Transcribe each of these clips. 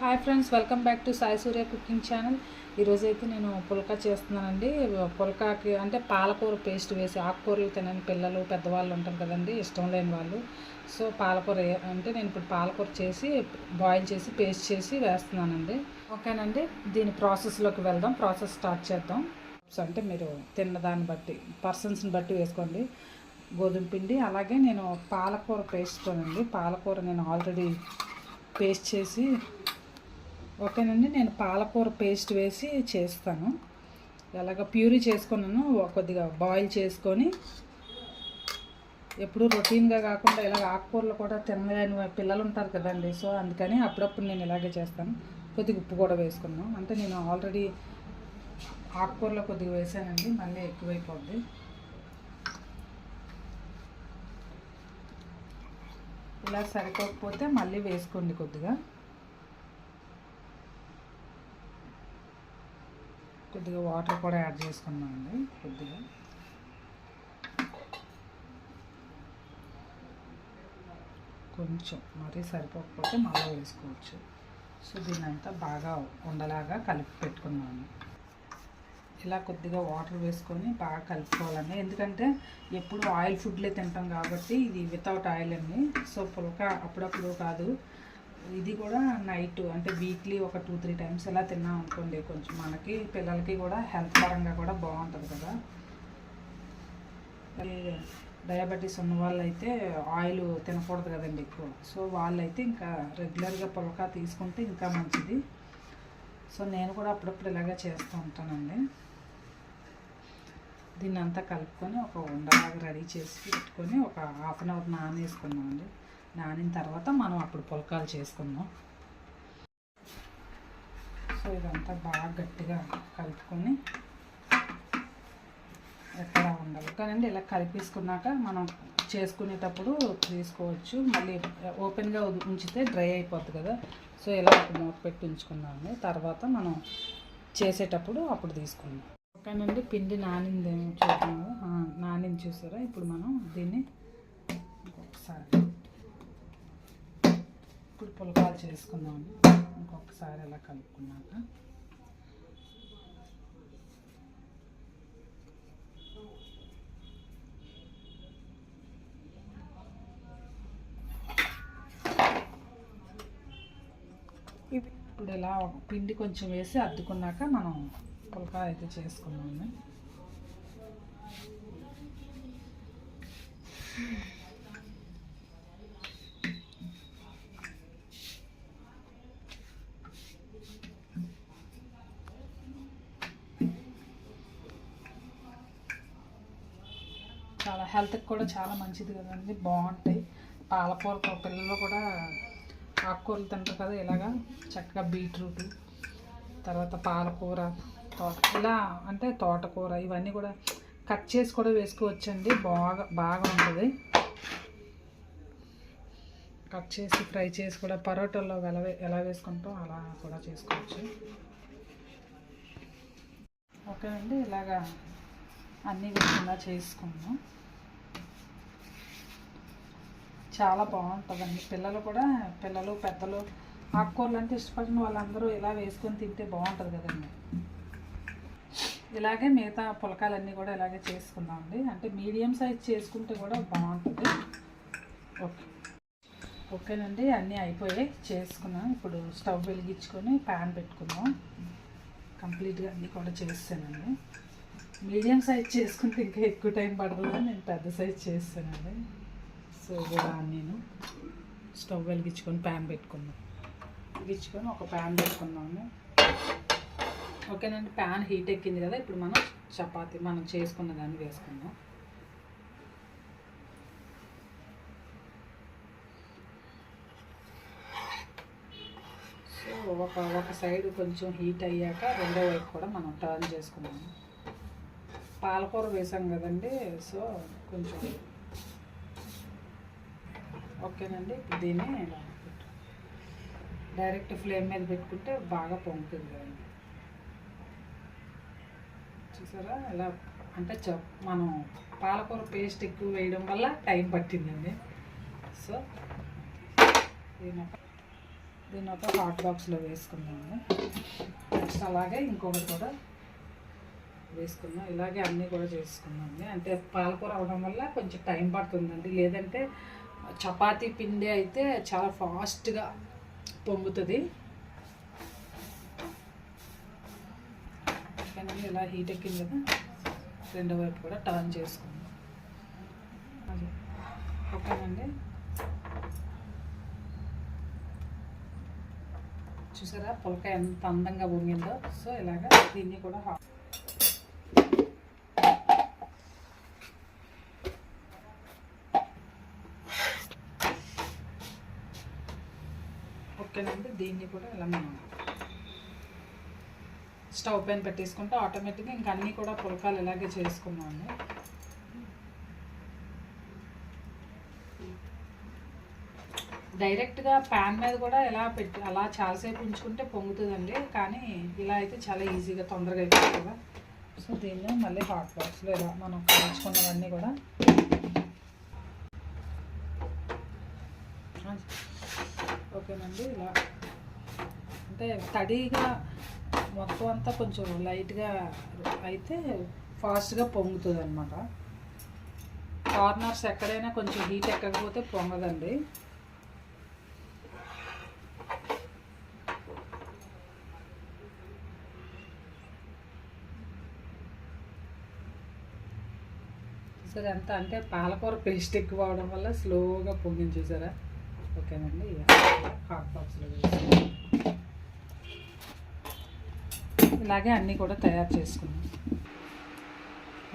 Hi friends welcome back to Sai Surya cooking channel ఈరోజు అయితే నేను పుల్కా చేస్తున్నానండి. పుల్కాకి అంటే పాలకూర పేస్ట్ వేసి ఆకుకూరలు తినని పిల్లలు పెద్దవాళ్ళు ఉంటారు కదండి ఇష్టం లేని వాళ్ళు. సో పాలకూర అంటే నేను ఇప్పుడు పాలకూర చేసి బాయిల్ చేసి పేస్ట్ చేసి వేస్తున్నానండి. ఓకేనండి దీని ప్రాసెస్లోకి వెళ్దాం. ప్రాసెస్ స్టార్ట్ చేద్దాం. సో అంటే మీరు తిన్న దాన్ని బట్టి పర్సన్స్ని బట్టి వేసుకోండి. గోధుమ పిండి అలాగే నేను పాలకూర పేస్ట్తోనండి పాలకూర నేను ఆల్రెడీ పేస్ట్ చేసి ఓకేనండి నేను పాలకూర పేస్ట్ వేసి చేస్తాను. ఎలాగ ప్యూరీ చేసుకున్నాను కొద్దిగా బాయిల్ చేసుకొని ఎప్పుడు రొటీన్గా కాకుండా ఇలాగ ఆకుకూరలు కూడా తినలేని పిల్లలు ఉంటారు కదండి సో అందుకని అప్పుడప్పుడు నేను ఇలాగే చేస్తాను. కొద్దిగా ఉప్పు కూడా వేసుకున్నాను అంటే నేను ఆల్రెడీ ఆకుకూరలో కొద్దిగా వేసానండి మళ్ళీ ఎక్కువైపోద్ది. ఇలా సరిపోకపోతే మళ్ళీ వేసుకోండి కొద్దిగా. కొద్దిగా వాటర్ కూడా యాడ్ చేసుకున్నామండి కొద్దిగా. కొంచెం మరీ సరిపోకపోతే మళ్ళీ వేసుకోవచ్చు. సో దీని అంతా బాగా ఉండలాగా కలిపి పెట్టుకున్నాను. ఇలా కొద్దిగా వాటర్ వేసుకొని బాగా కలుపుకోవాలండి. ఎందుకంటే ఎప్పుడు ఆయిల్ ఫుడ్లే తింటాం కాబట్టి ఇది వితౌట్ ఆయిల్ అండి. సో పులక అప్పుడప్పుడు కాదు. ఇది కూడా నైట్ అంటే వీక్లీ ఒక టూ త్రీ టైమ్స్ ఇలా తిన్నాం అనుకోండి కొంచెం మనకి పిల్లలకి కూడా హెల్త్ పరంగా కూడా బాగుంటుంది కదా. డయాబెటీస్ ఉన్న వాళ్ళైతే ఆయిల్ తినకూడదు కదండి ఎక్కువ. సో వాళ్ళైతే ఇంకా రెగ్యులర్గా పులక తీసుకుంటే ఇంకా మంచిది. సో నేను కూడా అప్పుడప్పుడు ఇలాగే చేస్తూ ఉంటానండి. దీన్ని అంతా కలుపుకొని ఒక ఉండలాగా రెడీ చేసి పెట్టుకొని ఒక హాఫ్ అన్ అవర్ నానేసుకున్నామండి నానిన తర్వాత మనం అప్పుడు పులకాలు చేసుకుందాం. సో ఇదంతా బాగా గట్టిగా కలుపుకొని ఎక్కడ ఉండదు. కానండి ఇలా కలిపేసుకున్నాక మనం చేసుకునేటప్పుడు తీసుకోవచ్చు. మళ్ళీ ఓపెన్గా ఉంచితే డ్రై అయిపోద్ది కదా. సో ఇలా ఒక మూత పెట్టి ఉంచుకున్నాము తర్వాత మనం చేసేటప్పుడు అప్పుడు తీసుకుందాం. ఓకేనండి పిండి నానింది చూద్దాము. నానింది చూసారా? ఇప్పుడు మనం దీన్ని ఒకసారి ఇప్పుడు పులకాలు చేసుకుందామండి ఇంకొకసారి అలా కలుపుకున్నాక. ఇప్పుడు ఇలా పిండి కొంచెం వేసి అద్దుకున్నాక మనం పుల్కా అయితే చేసుకున్నాము చాలా హెల్త్కి కూడా చాలా మంచిది కదండి. బాగుంటాయి. పాలకూర పిల్లలు కూడా ఆకుకూరలు తింటారు కదా ఇలాగా. చక్కగా బీట్రూట్ తర్వాత పాలకూర తోట ఇలా అంటే తోటకూర ఇవన్నీ కూడా కట్ చేసి కూడా వేసుకోవచ్చండి. బాగా బాగా ఉంటుంది. కట్ చేసి ఫ్రై చేసి కూడా పరోటాల్లో ఎలా ఎలా వేసుకుంటాం అలా కూడా చేసుకోవచ్చు. ఓకేనండి. ఇలాగా అన్నీ వేసుకున్నా చేసుకున్నాం చాలా బాగుంటుందండి. పిల్లలు కూడా పిల్లలు పెద్దలు ఆకుకూరలు అంటే ఇష్టపడిన వాళ్ళందరూ ఇలా వేసుకొని తింటే బాగుంటుంది కదండి. ఇలాగే మిగతా పులకాలన్నీ కూడా ఇలాగే చేసుకుందామండి. అంటే మీడియం సైజ్ చేసుకుంటే కూడా బాగుంటుంది. ఓకే. ఓకేనండి అన్నీ అయిపోయాయి. చేసుకున్నాం. ఇప్పుడు స్టవ్ వెలిగించుకొని ప్యాన్ పెట్టుకుందాం. కంప్లీట్గా అన్నీ కూడా చేస్తానండి. మీడియం సైజ్ చేసుకుంటే ఇంకా ఎక్కువ టైం పడుతుందని నేను పెద్ద సైజ్ చేస్తానండి. కూడా నేను స్టవ్ వెలిగించుకొని ప్యాన్ పెట్టుకున్నాం. వెలిగించుకొని ఒక ప్యాన్ పెట్టుకున్నాము ఓకేనండి ప్యాన్ హీట్ ఎక్కింది కదా ఇప్పుడు మనం చపాతి మనం చేసుకున్న దాన్ని వేసుకుందాం. సో ఒక ఒక సైడ్ కొంచెం హీట్ అయ్యాక రెండో వైపు కూడా మనం టర్న్ చేసుకున్నాము పాలకూర వేసాం కదండి సో కొంచెం ఓకేనండి. దీన్ని ఇలా డైరెక్ట్ ఫ్లేమ్ మీద పెట్టుకుంటే బాగా పొంగుతుంది కదండి. చూసారా? ఇలా అంటే చ మనం పాలకూర పేస్ట్ ఎక్కువ వేయడం వల్ల టైం పట్టిందండి. సో దీని ఒక- ఒక హాట్ బాక్స్లో వేసుకుందాము. నెక్స్ట్ అలాగే ఇంకొకటి కూడా వేసుకుందాం. ఇలాగే అన్నీ కూడా చేసుకుందాం అంటే పాలకూర అవడం వల్ల కొంచెం టైం పడుతుందండి. లేదంటే చపాతీ పిండి అయితే చాలా ఫాస్ట్గా పొంగుతుంది. ఓకేనండి ఇలా హీట్ ఎక్కింది కదా రెండో వైపు కూడా టర్న్ చేసుకుందాం. అది ఓకేనండి? చూసారా? పులక ఎంత అందంగా పొంగిందో. సో ఇలాగా దీన్ని కూడా హా- దీన్ని కూడా ఇలా మనం స్టవ్ పైన పెట్టేసుకుంటే ఆటోమేటిక్గా ఇంకా అన్నీ కూడా పులకాలు ఇలాగే చేసుకున్నాము. డైరెక్ట్గా ప్యాన్ మీద కూడా ఎలా పెట్టి అలా చాలాసేపు ఉంచుకుంటే పొంగుతుందండి. కానీ ఇలా అయితే చాలా ఈజీగా తొందరగా అయిపోతుంది కదా. సో దీన్ని మళ్ళీ హాట్ బాక్స్లో ఇలా మనం కాల్చుకున్నవన్నీ కూడా. ఓకేనండి ఇలా. అంటే తడిగా మొత్తం అంతా కొంచెం లైట్గా అయితే ఫాస్ట్గా పొంగుతుంది అనమాట కార్నర్స్ ఎక్కడైనా కొంచెం హీట్ ఎక్కకపోతే పొంగదండి. సరే అంత అంటే పాలకూర పేస్ట్ ఎక్కువ అవడం వల్ల స్లోగా పొంగించేసారా ఓకేనండి. హాట్ బాక్స్లో వేసి ఇలాగే అన్నీ కూడా తయారు చేసుకున్నాం.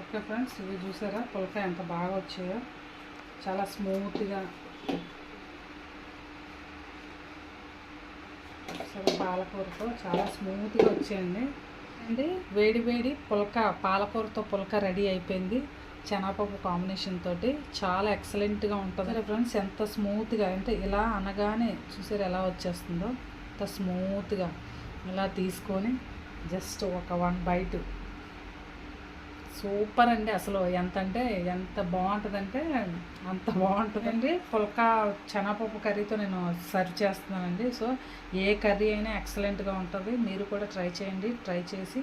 ఓకే ఫ్రెండ్స్ ఇవి చూసారా? పులకాయ ఎంత బాగా వచ్చాయో. చాలా స్మూత్గా. సరే పాలకూరతో చాలా స్మూత్గా వచ్చాయండి. అండి? వేడి వేడి పులక పాలకూరతో పులక రెడీ అయిపోయింది. శనగపప్పు కాంబినేషన్ తోటి చాలా ఎక్సలెంట్గా ఉంటుంది. ఫ్రెండ్స్ ఎంత స్మూత్గా అంటే ఇలా అనగానే చూసారు ఎలా వచ్చేస్తుందో? అంత స్మూత్గా ఇలా తీసుకొని జస్ట్ ఒక వన్ బైట్ సూపర్ అండి అసలు. ఎంత అంటే ఎంత బాగుంటుందంటే అంత బాగుంటుందండి పుల్కా శనగపప్పు కర్రీతో నేను సర్వ్ చేస్తున్నానండి. సో ఏ కర్రీ అయినా ఎక్సలెంట్గా ఉంటుంది. మీరు కూడా ట్రై చేయండి ట్రై చేసి